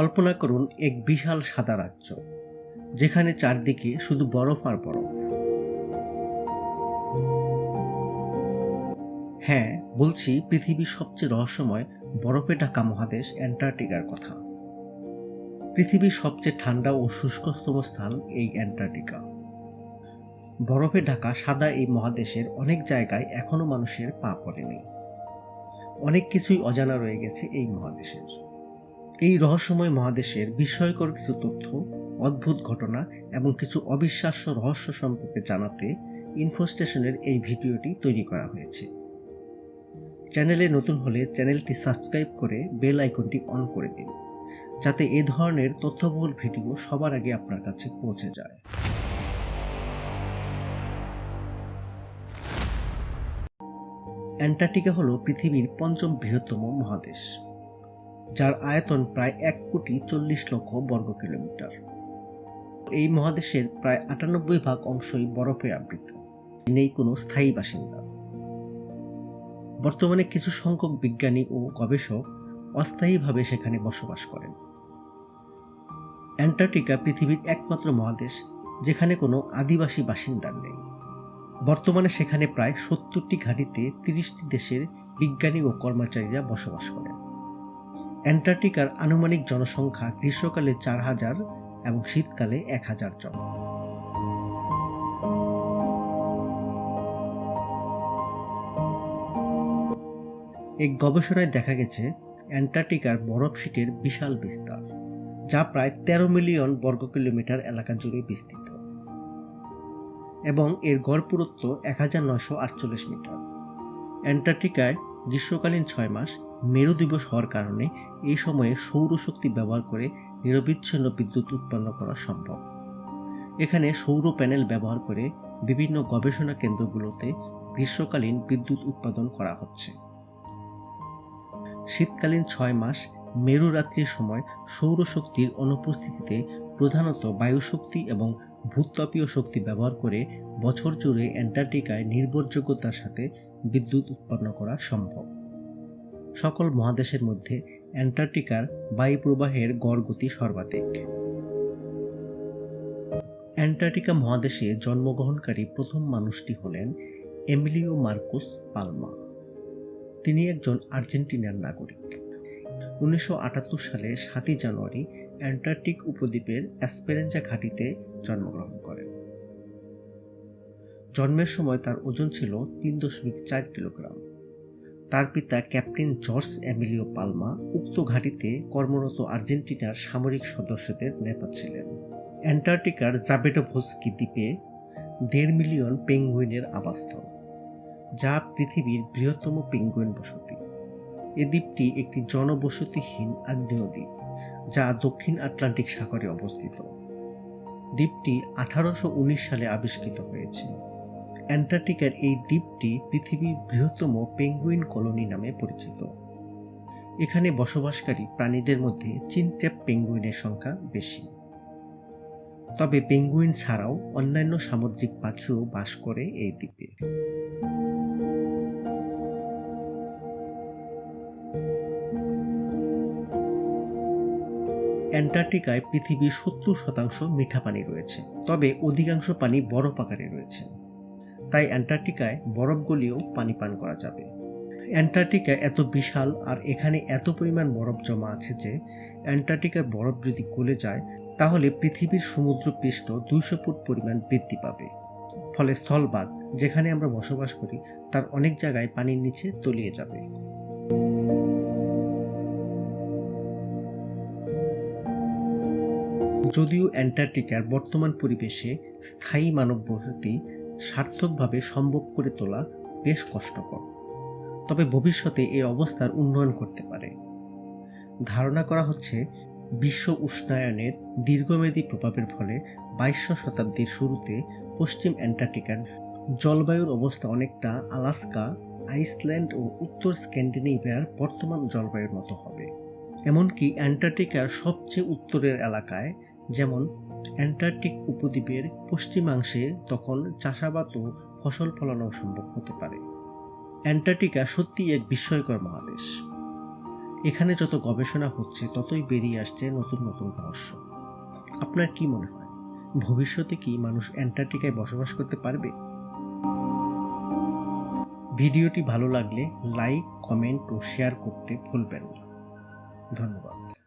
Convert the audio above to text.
কল্পনা করুন এক বিশাল সাদা রাজ্য, যেখানে চারদিকে শুধু বরফ আর বরফ। হ্যাঁ বলছি পৃথিবীর সবচেয়ে রহস্যময় বরফে ঢাকা মহাদেশ অ্যান্টার্কটিকার কথা। পৃথিবীর সবচেয়ে ঠান্ডা ও শুষ্কতম স্থান এই অ্যান্টার্কটিকা। বরফে ঢাকা সাদা এই মহাদেশের অনেক জায়গায় এখনও মানুষের পা পড়েনি। অনেক কিছুই অজানা রয়ে গেছে এই মহাদেশের। এই রহস্যময় মহাদেশের বিস্ময়কর কিছু তথ্য, অদ্ভুত ঘটনা এবং কিছু অবিশ্বাস্য রহস্য সম্পর্কে জানাতে ইনফোস্টেশনের এই ভিডিওটি তৈরি করা হয়েছে। চ্যানেলে নতুন হলে চ্যানেলটি সাবস্ক্রাইব করে বেল আইকনটি অন করে দিন, যাতে এ ধরনের তথ্যবহুল ভিডিও সবার আগে আপনার কাছে পৌঁছে যায়। অ্যান্টার্কটিকা হল পৃথিবীর পঞ্চম বৃহত্তম মহাদেশ। যার আয়তন প্রায় এক কোটি চল্লিশ লক্ষ বর্গ কিলোমিটার। এই মহাদেশের প্রায় আটানব্বই ভাগ অংশই বরফে আবৃত। নেই কোনো স্থায়ী বাসিন্দা। বর্তমানে কিছু সংখ্যক বিজ্ঞানী ও গবেষক অস্থায়ীভাবে সেখানে বসবাস করেন। অ্যান্টার্কটিকা পৃথিবীর একমাত্র মহাদেশ, যেখানে কোনো আদিবাসী বাসিন্দার নেই। বর্তমানে সেখানে প্রায় সত্তরটি ঘাঁটিতে তিরিশটি দেশের বিজ্ঞানী ও কর্মচারীরা বসবাস করেন। অ্যান্টার্কটিকার আনুমানিক জনসংখ্যা গ্রীষ্মকালে চার হাজার এবং শীতকালে এক হাজার জন। এক গবেষণায় দেখা গেছে, অ্যান্টার্কটিকার বরফ শীটের বিশাল বিস্তার, যা প্রায় তেরো মিলিয়ন বর্গ কিলোমিটার এলাকা জুড়ে বিস্তৃত এবং এর গড় পুরুত্ব এক হাজার নয়শো আটচল্লিশ মিটার। অ্যান্টার্কটিকায় গ্রীষ্মকালীন ছয় মাস মেরু দিবস হওয়ার কারণে এই সময়ে সৌরশক্তি ব্যবহার করে নিরবিচ্ছিন্ন বিদ্যুৎ উৎপন্ন করা সম্ভব। এখানে সৌর প্যানেল ব্যবহার করে বিভিন্ন গবেষণা কেন্দ্রগুলোতে গ্রীষ্মকালীন বিদ্যুৎ উৎপাদন করা হচ্ছে। শীতকালীন ছয় মাস মেরু রাত্রির সময় সৌরশক্তির অনুপস্থিতিতে প্রধানত বায়ুশক্তি এবং ভূতাপীয় শক্তি ব্যবহার করে বছর জুড়ে অ্যান্টার্কটিকায় নির্ভরযোগ্যতার সাথে বিদ্যুৎ উৎপন্ন করা সম্ভব। সকল মহাদেশের মধ্যে অ্যান্টার্কটিকার বায়ুপ্রবাহের গড় গতি সর্বাধিক। অ্যান্টার্কটিকা মহাদেশে জন্মগ্রহণকারী প্রথম মানুষটি হলেন এমিলিও মার্কুস পালমা। তিনি একজন আর্জেন্টিনার নাগরিক। উনিশশো আটাত্তর সালে সাতই জানুয়ারি অ্যান্টার্কটিক উপদ্বীপের অ্যাসপেরেঞ্জা ঘাঁটিতে জন্মগ্রহণ করেন। জন্মের সময় তার ওজন ছিল তিন দশমিক চার কিলোগ্রাম। তার পিতা ক্যাপ্টেন জর্জ এমিলিও পালমা উক্ত ঘাঁটিতে কর্মরত আর্জেন্টিনার সামরিক সদস্যদের নেতা ছিলেন। অ্যান্টার্কটিকার জাবেডোভস্কি দ্বীপে দেড় মিলিয়ন পেঙ্গুইনের আবাসস্থল, যা পৃথিবীর বৃহত্তম পেঙ্গুইন বসতি। এ দ্বীপটি একটি জনবসতিহীন আগ্নেয় দ্বীপ, যা দক্ষিণ আটলান্টিক সাগরে অবস্থিত। দ্বীপটি আঠারোশো উনিশ সালে আবিষ্কৃত হয়েছে। অ্যান্টার্কটিকার এই দ্বীপটি পৃথিবীর বৃহত্তম পেঙ্গুইন কলোনি নামে পরিচিত। এখানে বসবাসকারী প্রাণীদের মধ্যে চিনট্যাপ পেঙ্গুইনের সংখ্যা বেশি। তবে পেঙ্গুইন ছাড়াও অন্যান্য সামুদ্রিক পাখিও বাস করে এই দ্বীপে। অ্যান্টার্কটিকায় পৃথিবীর সত্তর শতাংশ মিঠা পানি রয়েছে, তবে অধিকাংশ পানি বরফ আকারে রয়েছে। তাই অ্যান্টার্কটিকায় বরফ গলিয়েও পানি পান করা যাবে। অ্যান্টার্কটিকা এত বিশাল আর এখানে এত পরিমাণ বরফ জমা আছে যে, অ্যান্টার্কটিকার বরফ যদি গলে যায়, তাহলে পৃথিবীর সমুদ্র পৃষ্ঠ দুইশো ফুট পরিমাণ বৃদ্ধি পাবে। ফলে স্থলভাগ যেখানে আমরা বসবাস করি, তার অনেক জায়গায় পানির নিচে তলিয়ে যাবে। যদিও অ্যান্টার্কটিকার বর্তমান পরিবেশে স্থায়ী মানব বসতি সার্থকভাবে সম্ভব করে তোলা বেশ কষ্টকর। তবে ভবিষ্যতে এই অবস্থার উন্নয়ন করতে পারে। ধারণা করা হচ্ছে, বিশ্ব উষ্ণায়নের দীর্ঘমেয়াদী প্রভাবের ফলে বাইশশো শতাব্দীর শুরুতে পশ্চিম অ্যান্টার্কটিকার জলবায়ুর অবস্থা অনেকটা আলাস্কা, আইসল্যান্ড ও উত্তর স্ক্যান্ডিনেভিয়ার বর্তমান জলবায়ুর মতো হবে। এমনকি অ্যান্টার্কটিকার সবচেয়ে উত্তরের এলাকায়, যেমন অ্যান্টার্কটিক উপদ্বীপের পশ্চিমাংশে তখন চাষাবাদ ও ফসল ফলানো সম্ভব হতে পারে। অ্যান্টার্কটিকা সত্যি এক বিস্ময়কর মহাদেশ। এখানে যত গবেষণা হচ্ছে, ততই বেরিয়ে আসছে নতুন নতুন রহস্য। আপনার কি মনে হয়? ভবিষ্যতে কি মানুষ অ্যান্টার্কটিকায় বসবাস করতে পারবে? ভিডিওটি ভালো লাগলে লাইক, কমেন্ট ও শেয়ার করতে ভুলবেন না। ধন্যবাদ।